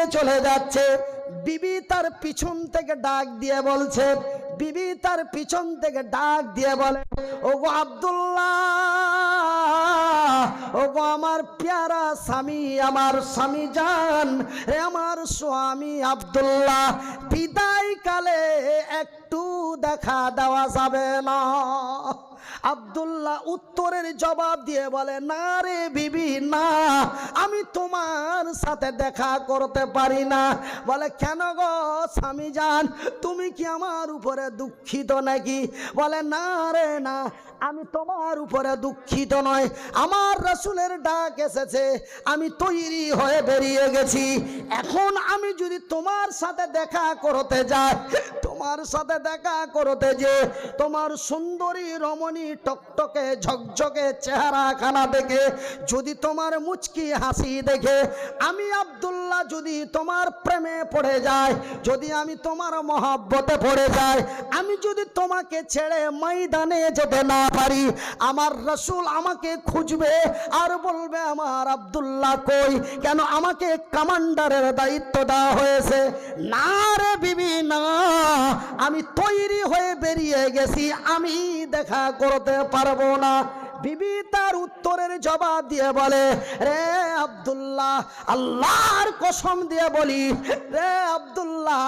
দিয়ে চলে যাচ্ছে। বিবি তার পিছন থেকে ডাক দিয়ে বলছে, বিবি তার পিছন থেকে ডাক দিয়ে বলে ও গো আব্দুল্লাহ ও গো আমার পেয়ারা স্বামী, আমার স্বামী জান রে আমার স্বামী আব্দুল্লাহ বিদায় কালে একটু দেখা দেওয়া যাবে না। আব্দুল্লাহ উত্তরের জবাব দিয়ে বলে, না রে বিবি, না, আমি তোমার সাথে দেখা করতে পারি না। বলে, কেন গো স্বামী যান তুমি কি আমার উপরে দুঃখিত নাকি? বলে, না রে, না, আমি তোমার উপরে দুঃখিত নয়। আমার রসুলের ডাক এসেছে, আমি তৈরি হয়ে বেরিয়ে গেছি। এখন আমি যদি তোমার সাথে দেখা করতে যাই তোমার সাথে দেখা করতে যে তোমার সুন্দরী রমণী টকটকে ঝকঝকে চেহারা খানা দেখে, যদি তোমার মুচকি হাসি দেখে, আমি আব্দুল্লাহ যদি তোমার প্রেমে পড়ে যায়, যদি আমি তোমার মহাব্বতে পড়ে যাই আমি যদি তোমাকে ছেড়ে ময়দানে যেতে না পারি, আমার রসুল আমাকে খুঁজবে আর বলবে, আমার আব্দুল্লাহ কই? কেন আমাকে কমান্ডারের দায়িত্ব দেওয়া হয়েছে? না রে বিবি আমি তৈরি হয়ে বেরিয়ে গেছি আমি দেখা করতে পারব না। বিবি তার উত্তরের জবাব দিয়ে বলে, রে আব্দুল্লাহ, আল্লাহর কসম দিয়ে বলি, রে আব্দুল্লাহ,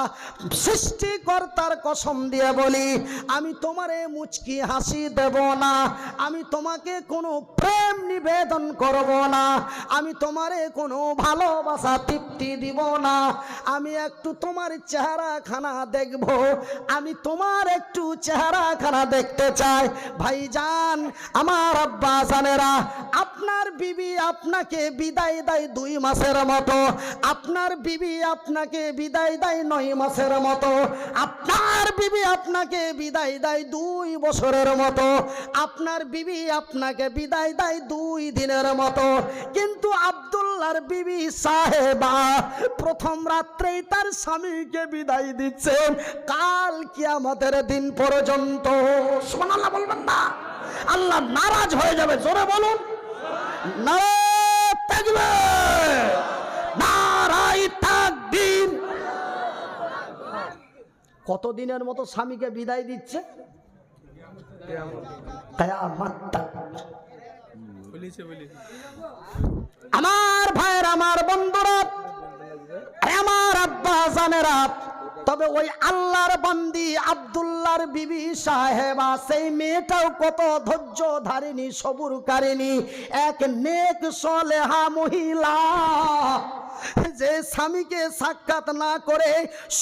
সৃষ্টিকর্তার কসম দিয়ে বলি, আমি তোমারে মুচকি হাসি দেব না, আমি তোমাকে কোনো প্রেম নিবেদন করব না, আমি তোমারে কোনো ভালোবাসা তৃপ্তি দিব না, আমি একটু তোমার চেহারা খানা দেখব, আমি তোমার একটু চেহারা খানা দেখতে চাই, ভাইজান, আমার আব্বা আপনার বিবি আপনাকে বিদায় দেয় দুই মাসের মতো। আপনার বিবি আপনাকে বিদায় দেয় নয় মাসের মতো। আপনার বিবি আপনাকে বিদায় দেয় দুই বছরের মতো। আপনার বিবি আপনাকে বিদায় দেয় দুই দিনের মতো। কিন্তু আব্দুল্লাহর বিবি সাহেবা প্রথম রাত্রেই তার স্বামীকে বিদায় দিচ্ছেন। কাল কি আমাদের দিন পর্যন্ত। সুবহানাল্লাহ বলবেন না। আল্লাহ নারাজ হয়ে যাবে জোরে বলুন। থাকবে। নারায় থাকবিন কতদিনের মতো স্বামীকে বিদায় দিচ্ছে? আমার ভাইয়ের আমার বন্ধুরা আমার আব্বা জানেরা তবে ওই আল্লাহর বান্দি আবদুল্লার বিবি সাহেবা সেই মেয়েটাও কত ধৈর্য ধারিনী সবুর কারিনী এক নেক সলেহা মহিলা। যে স্বামীকে সাক্ষাৎ না করে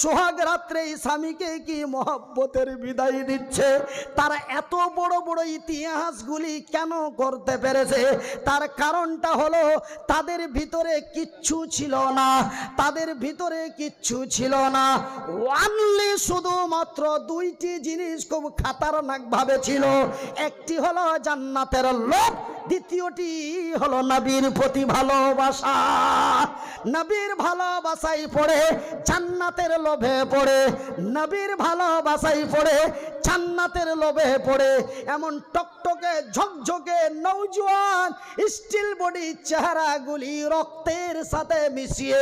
সোহাগ রাত্রে স্বামীকে কি মহব্বতের বিদায় দিচ্ছে? তারা এত বড় বড় ইতিহাসগুলি কেন করতে পেরেছে? তার কারণটা হলো তাদের ভিতরে কিচ্ছু ছিল না। তাদের ভিতরে কিচ্ছু ছিল না। ওয়ানলি শুধুমাত্র দুইটি জিনিস খুব খাতারনাকভাবে ছিল। একটি হলো জান্নাতের লোভ দ্বিতীয়টি হলো নবীর প্রতি ভালোবাসা। নবীর ভালোবাসাই পড়ে, জান্নাতের লোভে পড়ে। নবীর ভালোবাসাই পড়ে, জান্নাতের লোভে পড়ে। এমন টকটকে, ঝকঝকে নৌজওয়ান স্টিল বডি চেহারাগুলি রক্তের সাথে মিশিয়ে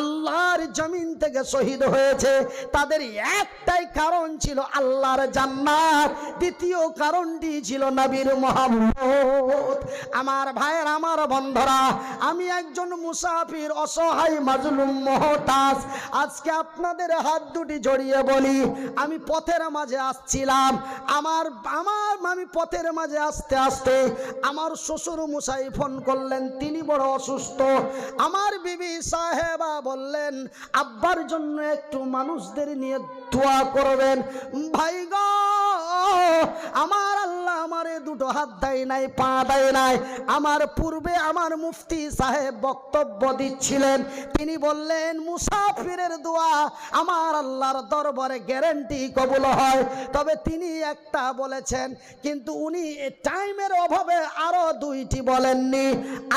আল্লাহর জমিন থেকে শহীদ হয়েছে। তাদের একটাই কারণ ছিল আল্লাহর জান্নাত। দ্বিতীয় কারণটি ছিল নবীর মোহাম্মদ আমার ভাইয়ের, আমার বন্ধরা, আমি একজন মুসাফির, অসহায়, মাজলুম, মহতাজ। আজকে আপনাদের হাত দুটি জড়িয়ে বলি, আমি পথের মাঝে আসছিলাম। আমার আমার, আমি পথের মাঝে আসতে আসতে আমার শ্বশুর মুসাই ফোন করলেন, তিনি বড় অসুস্থ। আমার বিবি সাহেবা বললেন, আব্বার জন্য একটু মানুষদের নিয়ে দোয়া করবেন। ভাই গো, আমার আল্লাহ আমারে দুটো হাত দেয় নাই, পা দেয় নাই। আমার পূর্বে আমার মুফতি সাহেব বক্তব্য দিচ্ছিলেন। তিনি বললেন, মুসাফিরের দোয়া আমার আল্লাহর দরবারে গ্যারেন্টি কবুল হয়। তবে তিনি একটা বলেছেন, কিন্তু উনি টাইমের অভাবে আরও দুইটি বলেননি।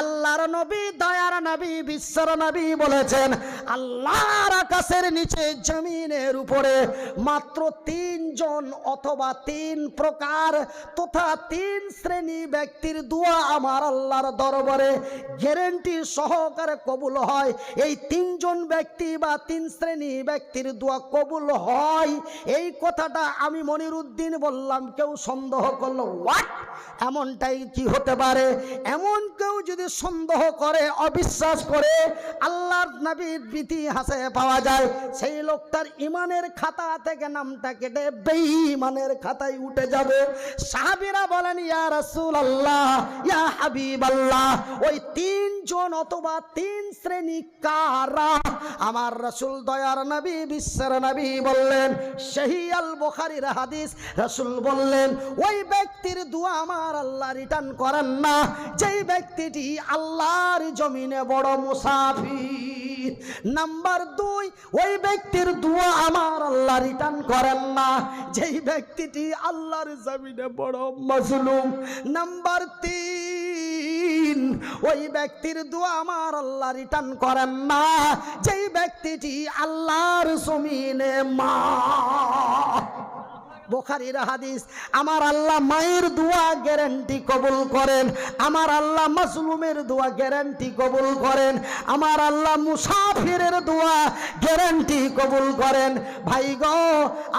আল্লাহর নবী, দয়ার নবী, বিশ্বর নবী বলেছেন, আল্লাহর আকাশের নিচে, জমিনের উপরে মাত্র তিনজন অথবা তিন প্রকার তথা তিন শ্রেণি ব্যক্তির দোয়া আমার আল্লাহর দরবারে গ্যারেন্টি সহকারে কবুল হয়। এই তিনজন ব্যক্তি বা তিন শ্রেণি ব্যক্তির দোয়া কবুল হয়। এই কথাটা আমি মনিরুদ্দিন বললাম, কেউ সন্দেহ করল হোয়াট এমনটাই কি হতে পারে? এমন কেউ যদি সন্দেহ করে, অবিশ্বাস করে, আল্লাহর নবীর ইতিহাসে পাওয়া যায়। সেই লোকটার ইমানের খাতা থেকে নামটা কেটে বেঈমানের খাতায় উঠে যাবে। সাহাবীরা বলেন, ইয়া রাসূল আল্লাহ ইয়া হাবিব আল্লাহ ওই তিনজন অথবা তিন শ্রেণি কারা? আমার রাসূল দয়ার নবী, বিশ্বের নবী বললেন, সেই আল বুখারীর হাদিস। রাসূল বললেন, ওই ব্যক্তির দোয়া আমার আল্লাহ রিটার্ন করেন না। যেই ব্যক্তিটি আল্লাহর জমিনে বড় মুসাফির। নাম্বার দুই, ওই ব্যক্তির দোয়া আমার আল্লাহ রিটার্ন করেন না। যেই ব্যক্তিটি আল্লাহর জমিনে বড় মজলুম। নাম্বার তিন, ওই ব্যক্তির দোয়া আমার আল্লাহ রিটার্ন করেন না। যেই ব্যক্তিটি আল্লাহর জমিনে মা বোখারির হাদিস, আমার আল্লাহ মায়ের দোয়া গ্যারান্টি কবুল করেন, আমার আল্লাহ মাসলুমের দোয়া গ্যারান্টি কবুল করেন, আমার আল্লাহ মুসাফিরের দোয়া গ্যারান্টি কবুল করেন। ভাই গো,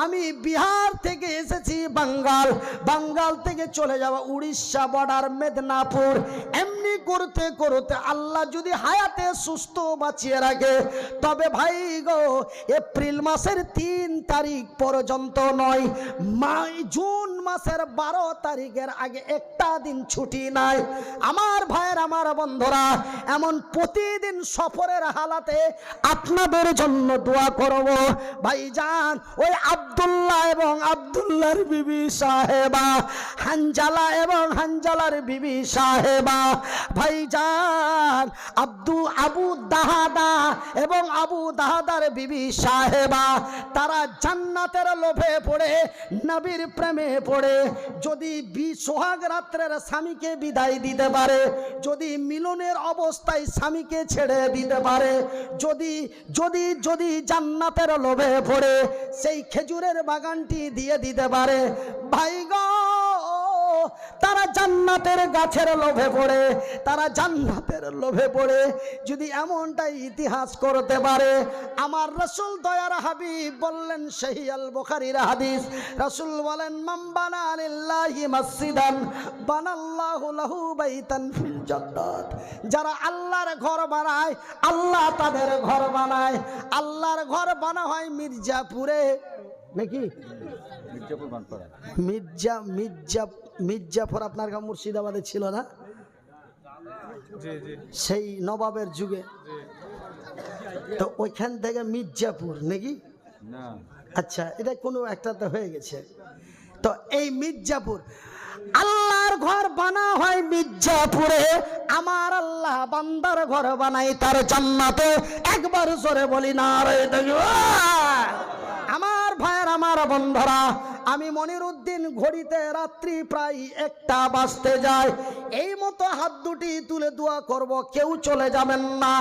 আমি বিহার থেকে এসেছি বাঙ্গাল বাঙ্গাল থেকে চলে যাওয়া উড়িষ্যা বর্ডার মেদিনীপুর। এমনি করতে করতে আল্লাহ যদি হায়াতে সুস্থ বাঁচিয়ে রাখে, তবে ভাই গো, এপ্রিল মাসের তিন তারিখ পর্যন্ত নয় মাই জুন মাসের বারো তারিখের আগে একটা দিন ছুটি নাই। আমার ভাইয়ের, আমার বন্ধুরা, এমন প্রতিদিন সফরের হালাতে আপনাদের জন্য দোয়া করব। ভাইজান, ওই আব্দুল্লাহ এবং আব্দুল্লাহর বিবি সাহেবা, হানজালা এবং হানজালার বিবি সাহেবা। ভাইজান, আব্দু, আবু দাহাদা এবং আবু দাহাদার বিবি সাহেবা, তারা জান্নাতের লোভে পড়ে নবীর প্রেমে পড়ে। যদি বি সোহাগ রাত্রের স্বামীকে বিদায় দিতে পারে, যদি মিলনের অবস্থায় স্বামীকে ছেড়ে দিতে পারে, যদি যদি যদি জান্নাতের লোভে পড়ে, সেই খেজুরের বাগানটি দিয়ে দিতে পারে। ভাই গো তারা জান্নাতের গাছের লোভে পড়ে, তারা জান্নাতের লোভে পড়ে। যদি এমনটাই ইতিহাস করতে পারে, আমার রসুল দয়ার হাবিব বললেন সেই আল বুখারীর হাদিস, রসুল বলেন মাম্বানা বানাল্লাহু লাহু যারা আল্লাহর ঘর বানায়, আল্লাহ তাদের ঘর বানায়। আল্লাহর ঘর বানা হয় মির্জাপুরে। নাকি? মির্জাপুর মির্জা মির্জা মির্জাফর আপনার গাঁ মুর্শিদাবাদে ছিল না? সেই নবাবের যুগে। তো ওইখান থেকে মির্জাপুর নাকি? আচ্ছা এটা কোনো একটাতে হয়ে গেছে। তো এই মির্জাপুর আল্লাহর ঘর বানা হয় মির্জাপুরে। আমার আল্লাহ বান্দার ঘর বানাই তার জান্নাতে। একবার জোরে বলি না রে দেখো আমার ভাইয়ের আমার বন্ধরা, আমি মনিরুদ্দিন ঘড়িতে রাত্রি প্রায় একটা বাজতে যায়। এই মতো হাত দুটি তুলে দোয়া করব, কেউ চলে যাবেন না।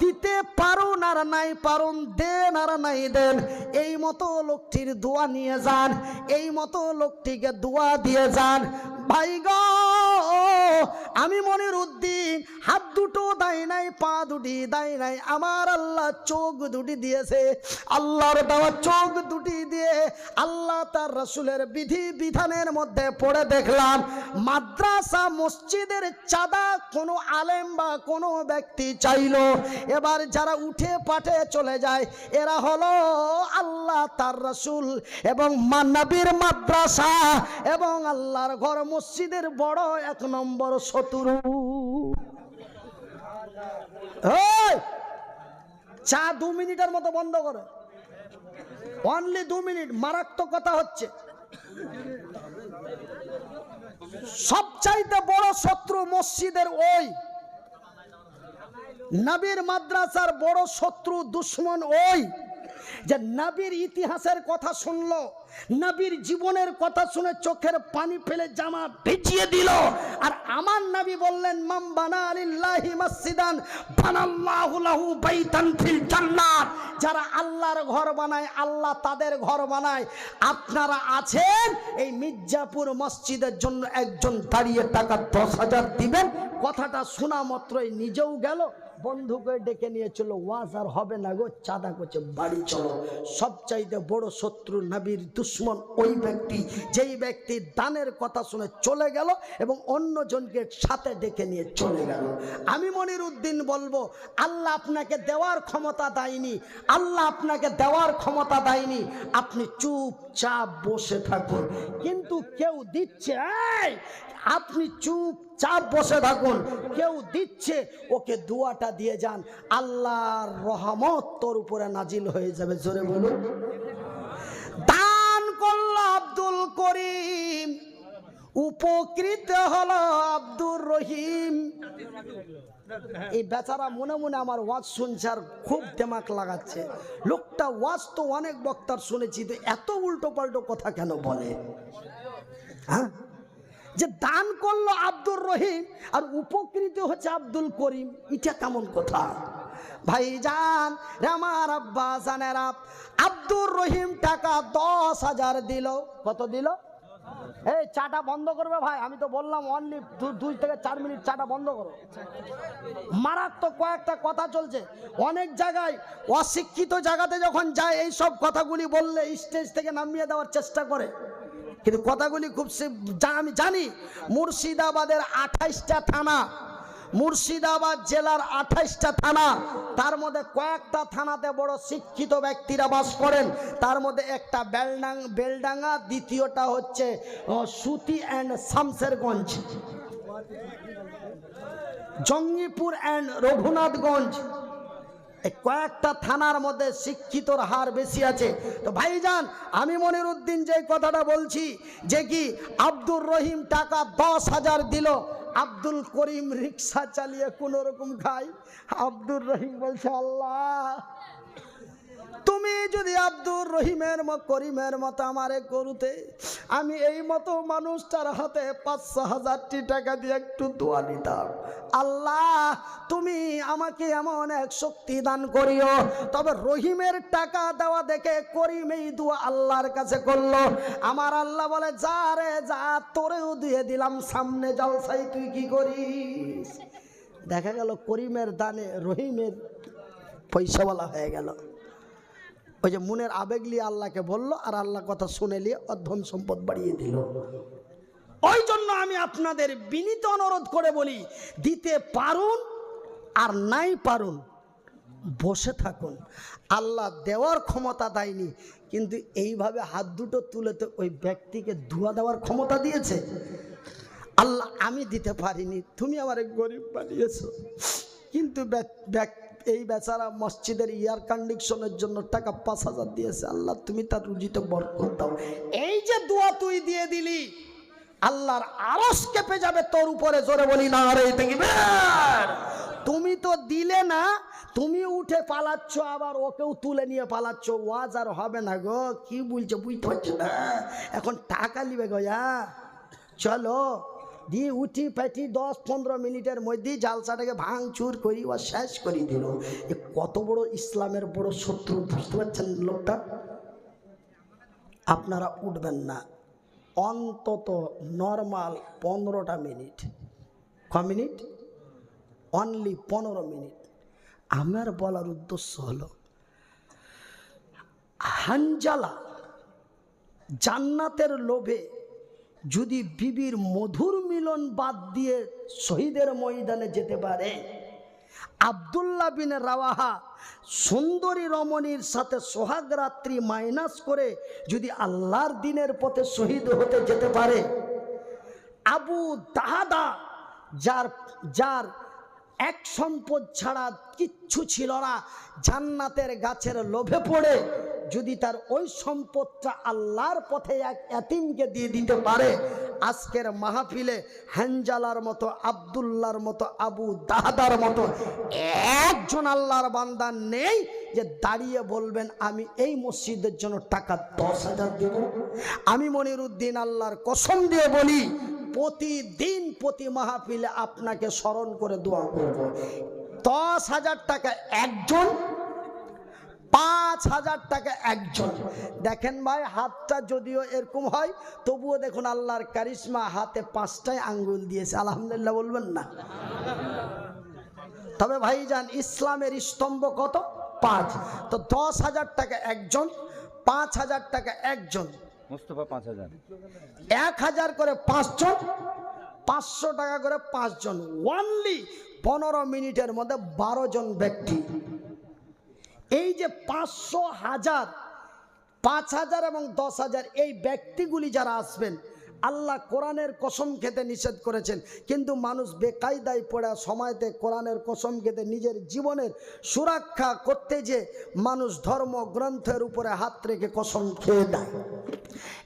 দিতে পারুন আর নাই পারুন, দেন আর নাই দেন, এই মতো লোকটির দোয়া নিয়ে যান, এই মতো লোকটিকে দোয়া দিয়ে যান। ভাই গো আমি মনির উদ্দিন, হাত দুটো দেয় নাই, পা দুটি দেয় নাই, আমার আল্লাহ চোখ দুটি দিয়েছে। আল্লাহর দেওয়া চোখ দুটি দিয়ে আল্লাহ তার রসুলের বিধি বিধানের মধ্যে পড়ে দেখলাম, মাদ্রাসা, মসজিদের চাঁদা কোনো আলেম বা কোনো ব্যক্তি চাইলো। এবার যারা উঠে পাঠে চলে যায়, এরা হলো আল্লাহ তার রসুল এবং মান্নাবির মাদ্রাসা এবং আল্লাহর ঘর মসজিদের বড় এক নম্বর। শত্রু। ওই! চা দু মিনিটের মতো বন্ধ করে। অনলি দু মিনিট, মারাত্মক কথা হচ্ছে। সবচাইতে বড় শত্রু মসজিদের ওই। নবীর মাদ্রাসার বড় শত্রু দুশ্মন ওই। যে নবীর ইতিহাসের কথা শুনলো। নবীর জীবনের কথা শুনে চোখের পানি ফেলে জামা ভিজিয়ে দিল। আর আমার নবী বললেন যারা আল্লাহর ঘর বানায়, আল্লাহ তাদের ঘর বানায়। আপনারা আছেন এই মির্জাপুর মসজিদের জন্য একজন দাঁড়িয়ে টাকা দশ হাজার দিবেন। কথাটা শোনা মাত্রই নিজেও গেল। বন্ধুকে ডেকে নিয়ে চলো, ওয়াজ আর হবে না গো, চাঁদা করছে বাড়ি চলো। সবচাইতে বড় শত্রু নবীর দুশ্মন ওই ব্যক্তি, যেই ব্যক্তি দানের কথা শুনে চলে গেল এবং অন্যজনকে সাথে ডেকে নিয়ে চলে গেল। আমি মনির উদ্দিন বলব, আল্লাহ আপনাকে দেওয়ার ক্ষমতা দেয়নি, আল্লাহ আপনাকে দেওয়ার ক্ষমতা দেয়নি, আপনি চুপচাপ বসে থাকুন। কিন্তু কেউ দিচ্ছে এই, চুপ চাপ বসে থাকুন। কেউ দিচ্ছে ওকে দুয়াটা দিয়ে যান। আল্লাহর রহমত তোর উপরে নাজিল হয়ে যাবে জোরে বলুন। দান করল আব্দুল করিম উপকৃত হলো আব্দুর রহিম। এই বেচারা মনে মনে আমার ওয়াজ শুনছে আর খুব দেমাক লাগাচ্ছে। লোকটা ওয়াজ তো অনেক বক্তার শুনেছি তো এত উল্টো পাল্টো কথা কেন বলে? হ্যাঁ? যে দান করল আব্দুর রহিম আর উপকৃত হচ্ছে আব্দুল করিম, এটা কেমন কথা? ভাইজান, রে আমার আব্বা, জানেরা, আব্দুর রহিম টাকা দশ হাজার দিল। কত দিল? এই চাটা বন্ধ করবে ভাই, আমি তো বললাম অনলি দুই থেকে চার মিনিট চাটা বন্ধ করো। মারাত্মক কয়েকটা কথা চলছে। অনেক জায়গায় অশিক্ষিত জায়গাতে যখন যায় এই সব কথাগুলি বললে স্টেজ থেকে নামিয়ে দেওয়ার চেষ্টা করে। কিন্তু কথাগুলি খুব আমি জানি, মুর্শিদাবাদের আঠাইশটা থানা, মুর্শিদাবাদ জেলার আঠাইশটা থানা, তার মধ্যে কয়েকটা থানাতে বড় শিক্ষিত ব্যক্তিরা বাস করেন। তার মধ্যে একটা বেলডাং বেলডাঙ্গা, দ্বিতীয়টা হচ্ছে সুতি অ্যান্ড শামসেরগঞ্জ। জঙ্গিপুর অ্যান্ড রঘুনাথগঞ্জ। কয়েকটা থানার মধ্যে শিক্ষিতর হার বেশি আছে। তো ভাইজান, আমি মনির উদ্দিন যে কথাটা বলছি, যে কি আব্দুর রহিম টাকা দশ হাজার দিল, আব্দুল করিম রিক্সা চালিয়ে কোনো রকম খাই আব্দুর রহিম বলছে, আল্লাহ! তুমি যদি আব্দুর রহিমের করিমের মতো আমারে করুতে, আমি এই মতো মানুষটার হাতে পাঁচশো হাজারটি টাকা দিয়ে একটু দোয়া নিতাম। আল্লাহ, তুমি আমাকে এমন এক শক্তি দান করিও। তবে রহিমের টাকা দেওয়া দেখে করিম এই দোয়া আল্লাহর কাছে করল। আমার আল্লাহ বলে, যা রে, যা, তোরেও দিয়ে দিলাম, সামনে জলসাই তুই কি করিস? দেখা গেল করিমের দানে রহিমের পয়সাওয়ালা হয়ে গেল। ওই যে মনের আবেগ নিয়ে আল্লাহকে বলল আর আল্লাহ কথা শুনে নিয়ে অধন সম্পদ বাড়িয়ে দিল। ওই জন্য আমি আপনাদের বিনীত অনুরোধ করে বলি, দিতে পারুন আর নাই পারুন, বসে থাকুন। আল্লাহ দেওয়ার ক্ষমতা দেয়নি, কিন্তু এইভাবে হাত দুটো তুলে তো ওই ব্যক্তিকে ধোয়া দেওয়ার ক্ষমতা দিয়েছে। আল্লাহ, আমি দিতে পারিনি, তুমি আমার গরিব বানিয়েছো। কিন্তু ব্যক- ব্যক- এই বেচারা মসজিদের এয়ার কন্ডিশনের জন্য টাকা পাঁচ হাজার দিয়েছে। আল্লাহ, তুমি তার রুজিতে বরকত দাও। এই যে দোয়া তুই দিয়ে দিলি, আল্লাহর আরস কেঁপে যাবে তোর উপরে, জোরে বলি না রে দেখবেন তুমি তো দিলে না, তুমি উঠে পালাচ্ছ, আবার ওকেও তুলে নিয়ে পালাচ্ছ, ওয়াজ আর হবে না গো, কি বলছো, বুঝতে পারছ না? এখন টাকা নিবে গো চলো। দিয়ে উঠি পেটি দশ পনেরো মিনিটের মধ্যেই জালসাটাকে ভাঙচুর করি ও শেষ করে দিল। এ কত বড় ইসলামের বড় শত্রু, বুঝতে পারছেন লোকটা? আপনারা উঠবেন না। অন্তত নর্মাল পনেরোটা মিনিট। ক মিনিট? অনলি পনেরো মিনিট। আমার বলার উদ্দেশ্য হলো, হানজালা জান্নাতের লোভে যদি বিবির মধুর মিলন বাদ দিয়ে শহীদের ময়দানে যেতে পারে। আবদুল্লাহ বিন রাওয়াহা সুন্দরী রমণীর সাথে সোহাগ রাত্রি মাইনাস করে যদি আল্লাহর দিনের পথে শহীদ হতে যেতে পারে। আবু দাহাদা যার যার এক সম্পদ ছাড়া কিচ্ছু ছিল না, জান্নাতের গাছের লোভে পড়ে যদি তার ওই সম্পদটা আল্লাহর পথে এক এতিমকে দিয়ে দিতে পারে, আজকের মাহফিলে হ্যাঞ্জালার মতো আবদুল্লার মতো, আবু দাহাদার মতো একজন আল্লাহর বান্দা নেই যে দাঁড়িয়ে বলবেন, আমি এই মসজিদের জন্য টাকা দশ হাজার দেব। আমি মনির উদ্দিন আল্লাহর কসম দিয়ে বলি, প্রতিদিন প্রতি মাহফিলে আপনাকে স্মরণ করে দোয়া করব। দশ হাজার টাকা একজন পাঁচ হাজার টাকা একজন। দেখেন ভাই হাতটা যদিও এরকম হয় তবুও দেখুন আল্লাহর কারিশমা হাতে পাঁচটায় আঙ্গুল দিয়েছে। আলহামদুলিল্লাহ বলবেন না। তবে ভাই যান ইসলামের স্তম্ভ কত? পাঁচ। তো দশ হাজার টাকা একজন পাঁচ হাজার টাকা একজন। মুস্তফা পাঁচ হাজার। এক হাজার করে পাঁচজন পাঁচশো টাকা করে পাঁচজন। ওয়ানলি পনেরো মিনিটের মধ্যে বারো জন ব্যক্তি। এই যে পাঁচশো হাজার, পাঁচ হাজার এবং দশ হাজার এই ব্যক্তিগুলি যারা আসবেন, আল্লাহ কোরআনের কসম খেতে নিষেধ করেছেন। কিন্তু মানুষ বেকায়দায় পড়া সময়তে কোরআনের কসম খেতে নিজের জীবনের সুরক্ষা করতে যে মানুষ ধর্ম গ্রন্থের উপরে হাত রেখে কসম খেয়ে দেয়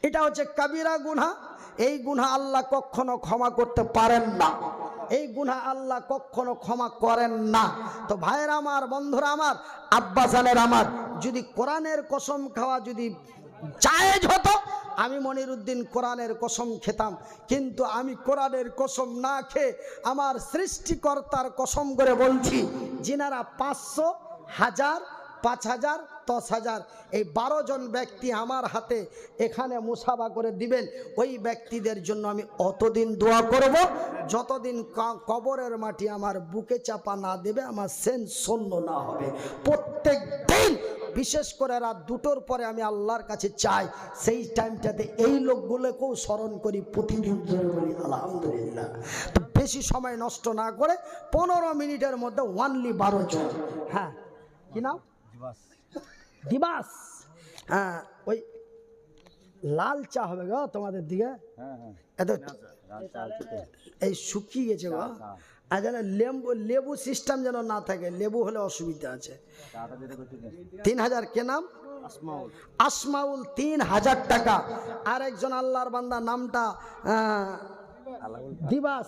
এটা হচ্ছে কাবিরা গুনহা। এই গুনহা আল্লাহ কখনো ক্ষমা করতে পারেন না। এই গুনহা আল্লাহ কখনো ক্ষমা করেন না। তো ভাইয়ের আমার, বন্ধুরা আমার আব্বাসানের আমার, যদি কোরআনের কসম খাওয়া যদি জায়েজ হতো, আমি মনিরুদ্দিন কোরআনের কসম খেতাম। কিন্তু আমি কোরআনের কসম না খেয়ে আমার সৃষ্টিকর্তার কসম করে বলছি যিনারা পাঁচশো, হাজার, পাঁচ হাজার দশ হাজার। এই বারো জন ব্যক্তি আমার হাতে এখানে মুসাফা করে দিবেন। ওই ব্যক্তিদের জন্য আমি অতদিন দোয়া করব। যতদিন কবরের মাটি আমার বুকে চাপা না দেবে, আমার সেন শূন্য না হবে। প্রত্যেক দিন বিশেষ করে রাত দুটোর পরে আমি আল্লাহর কাছে চাই, সেই টাইমটাতে এই লোকগুলোকেও স্মরণ করি, প্রতিদিন আলহামদুলিল্লাহ। তো বেশি সময় নষ্ট না করে পনেরো মিনিটের মধ্যে ওয়ানলি বারো জন। হ্যাঁ কি নাম? দিবাস। হ্যাঁ ওই লাল চা হবে গো তোমাদের দিকে। হ্যাঁ হ্যাঁ। এত এই শুকিয়ে গেছে গো। আর যেন লেবু লেবু সিস্টেম যেন না থাকে লেবু হলে অসুবিধা আছে। তিন হাজার কে নাম? আসমাউল। তিন হাজার টাকা। আর একজন আল্লাহর বান্দা নামটা দিবাস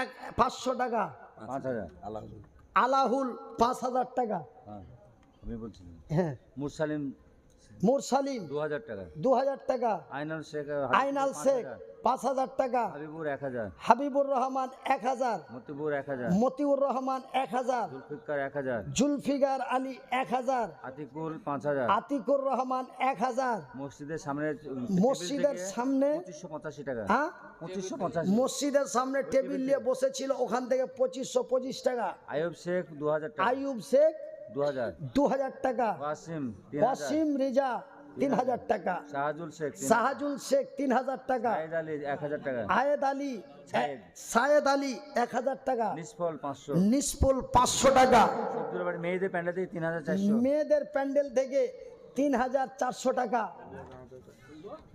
এক পাঁচশো টাকা। আলাহুল পাঁচ হাজার টাকা। হ্যাঁ। আমি হ্যাঁ। মুরসালিম মুরসালিম দু হাজার টাকা। দু হাজার টাকা। আইনাল শেখ আইনাল শেখ পাঁচ হাজার টাকা। হাবিবুর এক হাজার। হাবিবুর রহমান এক হাজার। মতিবুর এক হাজার। মতিউর রহমান এক হাজার। জুলফিকার এক হাজার। জুলফিগার আলী এক হাজার। আতিকুল পাঁচ হাজার। আতিকুর রহমান এক হাজার। মসজিদের সামনে মসজিদের সামনে পঁচিশশো পঁচাশি টাকা। হ্যাঁ? পঁচিশশো পঁচাশি। মসজিদের সামনে টেবিল নিয়ে বসেছিল ওখান থেকে পঁচিশশো পঁচিশ টাকা। আয়ুব শেখ দু হাজার টাকা। আইয়ুব শেখ দু হাজার টাকা। ওয়াসিম রিজা তিন হাজার টাকা। শাহাজুল শেখ সাহাজুল শেখ তিন হাজার টাকা। সাইদ আলী এক হাজার টাকা। আয়েদ আলী সায়েদ। আলী এক হাজার টাকা। নিষ্ফল পাঁচশো। নিষ্পুল পাঁচশো টাকা। মেয়েদের প্যান্ডেল থেকে তিন হাজার চারশো। মেয়েদের প্যান্ডেল থেকে তিন হাজার চারশো টাকা।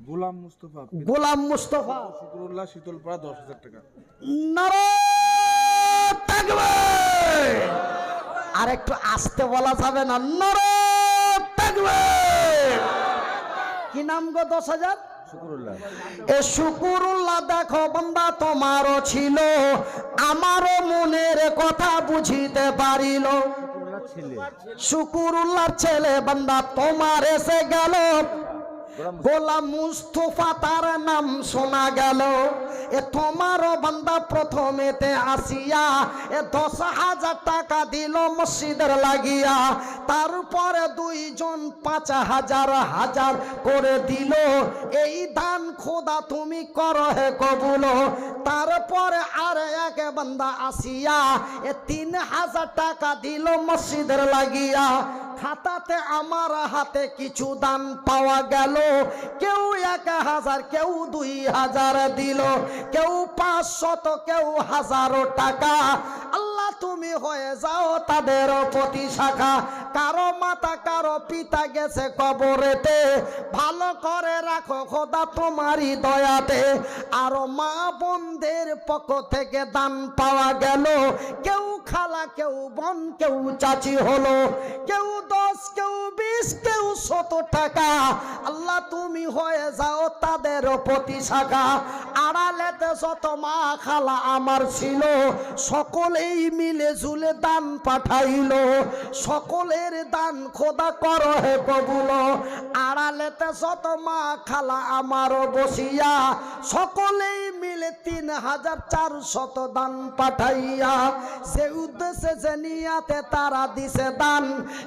গোলাম মুস্তফা। গোলাম মুস্তফা। শুকুরুল্লাহ শীতলপাড়া দশ হাজার টাকা। থাকবে আর একটু আসতে বলা যাবে না নারায়ণ থাকবে কি নাম গো দশ হাজার? এ শুকুরুল্লাহ দেখো বান্দা তোমারও ছিল আমারও মনের কথা বুঝিতে পারিল। শুকুরুল্লাহর ছেলে বান্দা তোমার এসে গেল। গোলাম মুস্তফা। তার নাম শোনা গেল। এ তোমারও বান্দা প্রথমেতে আসিয়া এ দশ হাজার টাকা দিল মসজিদের লাগিয়া। তারপরে দুইজন পাঁচ হাজার হাজার করে দিল। এই দান খোদা তুমি কর হে কবুল। তারপরে আর এক বান্দা আসিয়া এ তিন হাজার টাকা দিল মসজিদের লাগিয়া। খাতাতে আমার হাতে কিছু দান পাওয়া গেল। কেউ এক হাজার, কেউ দুই হাজার দিল। কেউ পাঁচশত কেউ হাজারো টাকা। আল্লাহ তুমি হয়ে যাও তাদের প্রতি শাখা। কারও মাতা, কারও পিতা গেছে কবরেতে। ভালো করে রাখো খোদা তোমারই দয়াতে। আরও মা বোনদের পক্ষ থেকে দান পাওয়া গেল। কেউ খালা, কেউ বোন, কেউ চাচি হলো। কেউ দশ, কেউ বিশ, কেউ শত টাকা। আল্লাহ তুমি হয়ে যাও তাদের প্রতি শাখা। আড়ালেতে শত মা, খালা আমার ছিল, সকলেই মিলে ঝুলে দান পাঠাইল। সকলের দান খোদা কর হে কবুল আড়ালেতে শত মা খালা আমার বসিয়া সকলেই মিলে তিন হাজার চার শত দান পাঠাইয়া সে উদ্দেশ্যে যে নিয়াতে তারা দিছে দান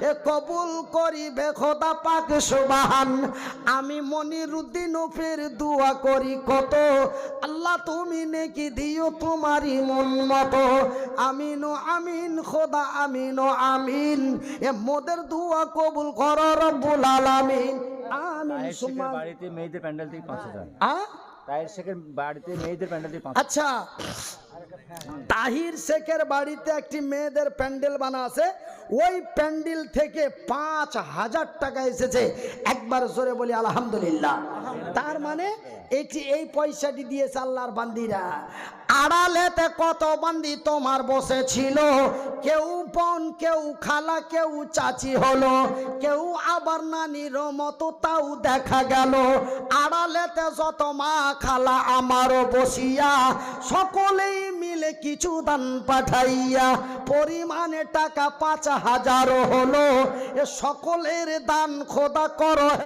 এ কবুল করিবে খোদা পাক সুবাহান। আমি মনিরুদ্দিন ফের দোয়া করি কত আল্লাহ তুমি নেকি দিও তোমারই মন মতো। আমিন ও আমিন খোদা আমিন ও আমিন এ মোদের দোয়া কবুল কর রব্বুল আলামিন। আমিন বাড়িতে মেয়েদের প্যান্ডেল থেকে পাঁচ হাজার আ তাহের শেখের বাড়িতে মেয়েদের প্যান্ডেল থেকে পাঁচ আচ্ছা তাহির শেখের বাড়িতে একটি মেয়েদের প্যান্ডেল বানা আছে। ওই প্যান্ডেল থেকে পাঁচ হাজার টাকা এসেছে। একবার জোরে বলি আলহামদুলিল্লাহ। তার মানে এটি এই পয়সাটি দিয়েছে আল্লাহর বান্দিরা। আড়ালেতে কত বান্দি তোমার বসে ছিল? কেউ বোন কেউ খালা কেউ চাচি হলো। কেউ আবার নানির মতো তাও দেখা গেল। আড়ালেতে যত মা খালা আমারও বসিয়া সকলেই কিছু দান পাঠাইয়া পরিমাণে টাকা পাঁচ হাজারও হলো। এ সকলের দান খোদা করো।